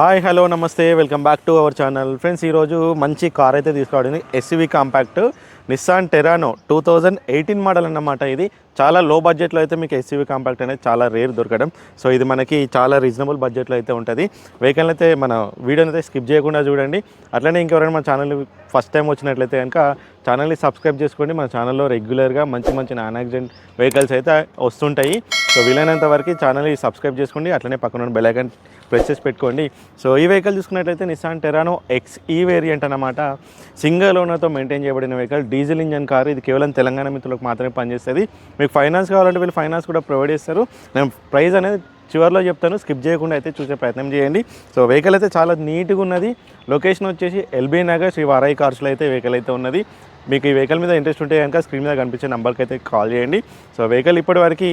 Hi hello namaste welcome back to our channel. Friends ఈరోజు మంచి car అయితే తీసుకోవడం SUV compact Nissan Terrano two thousand eighteen model అన్నమాట ఇది. చాలా లో బడ్జెట్లో అయితే మీకు ఎస్యూవి కాంపాక్ట్ అనేది చాలా రేర్ దొరకడం. సో ఇది మనకి చాలా రీజనబుల్ బడ్జెట్లో అయితే ఉంటుంది. వెహికల్ అయితే మన వీడియోని అయితే స్కిప్ చేయకుండా చూడండి. అట్లనే ఇంకెవరైనా మన ఛానల్ ఫస్ట్ టైం వచ్చినట్లయితే కనుక ఛానల్ని సబ్స్క్రైబ్ చేసుకోండి. మన ఛానల్లో రెగ్యులర్గా మంచి మంచి నాన్ యాక్సిడెంట్ వెహికల్స్ అయితే వస్తుంటాయి. సో వీలైనంత వరకు ఛానల్ని సబ్స్క్రైబ్ చేసుకోండి. అట్లనే పక్కన బెల్ ఐకాన్ ప్రెస్ చేసి పెట్టుకోండి. సో ఈ వెహికల్ చూసుకున్నట్లయితే Nissan Terrano X E variant అనమాట సింగిల్ ఓనర్తో మెయింటైన్ చేయబడిన వెహికల్ డీజిల్ ఇంజన్ కారు ఇది కేవలం తెలంగాణ మిత్రులకు మాత్రమే పనిచేస్తుంది. మీకు ఫైనాన్స్ కావాలంటే వీళ్ళు ఫైనాన్స్ కూడా ప్రొవైడ్ చేస్తారు. నేను ప్రైస్ అనేది చివరిలో చెప్తాను స్కిప్ చేయకుండా అయితే చూసే ప్రయత్నం చేయండి. సో వెహికల్ అయితే చాలా నీట్గా ఉన్నది. లొకేషన్ వచ్చేసి ఎల్బీ నగర్ శ్రీ వారాయి కార్స్లో అయితే వెహికల్ అయితే ఉన్నది. మీకు ఈ వెహికల్ మీద ఇంట్రెస్ట్ ఉంటే కనుక స్క్రీన్ మీద కనిపించే నెంబర్కి అయితే కాల్ చేయండి. సో వెహికల్ ఇప్పటి వరకు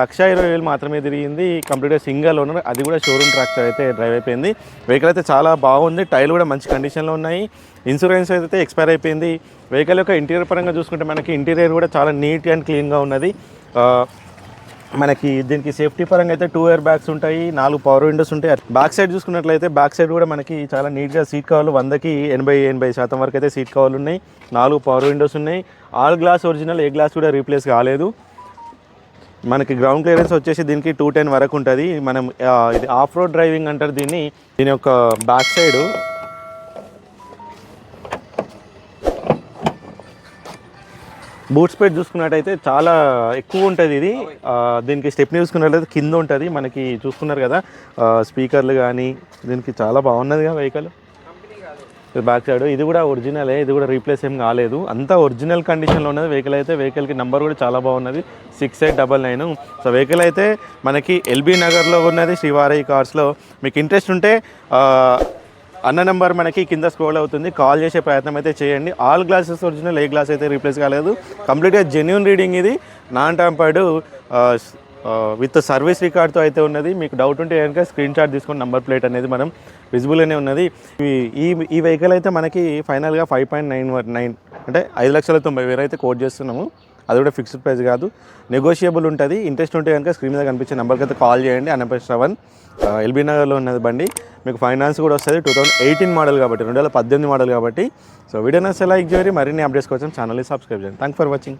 లక్ష ఇరవై వేలు మాత్రమే తిరిగింది. కంప్లీట్గా సింగల్ ఓనర్ అది కూడా షోరూమ్ ట్రాక్టర్ అయితే డ్రైవ్ అయిపోయింది. వెహికల్ అయితే చాలా బాగుంది. టైర్లు కూడా మంచి కండిషన్లో ఉన్నాయి. ఇన్సూరెన్స్ అయితే ఎక్స్పైర్ అయిపోయింది. వెహికల్ యొక్క ఇంటీరియర్ పరంగా చూసుకుంటే మనకి ఇంటీరియర్ కూడా చాలా నీట్ అండ్ క్లీన్గా ఉన్నది. Uh, మనకి దీనికి సేఫ్టీ పరంగా అయితే టూ ఇయర్ బ్యాగ్స్ ఉంటాయి నాలుగు పవర్ విండోస్ ఉంటాయి. బ్యాక్ సైడ్ చూసుకున్నట్లయితే బ్యాక్ సైడ్ కూడా మనకి చాలా నీట్గా సీట్ కవర్లు వందకి ఎనభై ఎనభై శాతం వరకు అయితే సీట్ కవర్లు ఉన్నాయి. నాలుగు పవర్ విండోస్ ఉన్నాయి. ఆల్ గ్లాస్ ఒరిజినల్ ఏ గ్లాస్ కూడా రీప్లేస్ కాలేదు. మనకి గ్రౌండ్ క్లియరెన్స్ వచ్చేసి దీనికి టూ టెన్ వరకు ఉంటుంది. మనం ఇది ఆఫ్ రోడ్ డ్రైవింగ్ అంటారు దీన్ని. దీని యొక్క బ్యాక్ సైడ్ బూట్ స్పీడ్ చూసుకున్నట్టయితే చాలా ఎక్కువ ఉంటుంది ఇది. దీనికి స్టెప్ని చూసుకున్నట్లయితే కింద ఉంటుంది. మనకి చూసుకున్నారు కదా స్పీకర్లు కానీ దీనికి చాలా బాగున్నదిగా వెహికల్ బ్యాక్ సైడ్ ఇది కూడా ఒరిజినలే ఇది కూడా రీప్లేస్ ఏం కాలేదు. అంతా ఒరిజినల్ కండిషన్లో ఉన్నది వెహికల్ అయితే వెహికల్కి నెంబర్ కూడా చాలా బాగున్నది. Six eight double nine so vehicle అయితే మనకి ఎల్బీ నగర్లో ఉన్నది శ్రీవారయ్య కార్స్లో మీకు ఇంట్రెస్ట్ ఉంటే అన్న నెంబర్ మనకి కింద స్క్రోల్ అవుతుంది. కాల్ చేసే ప్రయత్నం అయితే చేయండి. ఆల్ గ్లాసెస్ ఒరిజినల్ ఏ గ్లాస్ అయితే రీప్లేస్ కాలేదు. కంప్లీట్గా జెన్యున్ రీడింగ్ ఇది. నాన్ టాంపర్డ్ విత్ సర్వీస్ రికార్డ్తో అయితే ఉన్నది. మీకు డౌట్ ఉంటే కనుక స్క్రీన్ షాట్ తీసుకుని నంబర్ ప్లేట్ అనేది మనం విజిబుల్గానే ఉన్నది. ఈ- ఈ ఈ వెహికల్ అయితే మనకి ఫైనల్గా ఫైవ్ పాయింట్ నైన్ నైన్ అంటే ఐదు లక్షల తొంభై వేలు అయితే కోట్ చేస్తున్నాము. అది కూడా ఫిక్స్డ్ ప్రైస్ కాదు. నెగోషియబుల్ ఉంటుంది. ఇంట్రెస్ట్ ఉంటే కనుక స్క్రీన్ మీద కనిపించే నెంబర్కి అయితే కాల్ చేయండి. అన్నపై శ్రవణ్ ఎల్బీ నగర్లో ఉన్నది బండి. మీకు ఫైనాన్స్ కూడా వస్తుంది. టూ థౌసండ్ ఎయిటీన్ మోడల్ కాబట్టి రెండు వేల పద్దెనిమిది మోడల్ కాబట్టి. సో వీడియో నచ్చే లైక్ చేయరు మరిన్ని అప్డేట్స్ కోసం ఛానల్ని సబ్స్క్రైబ్ చేయండి. Thank for watching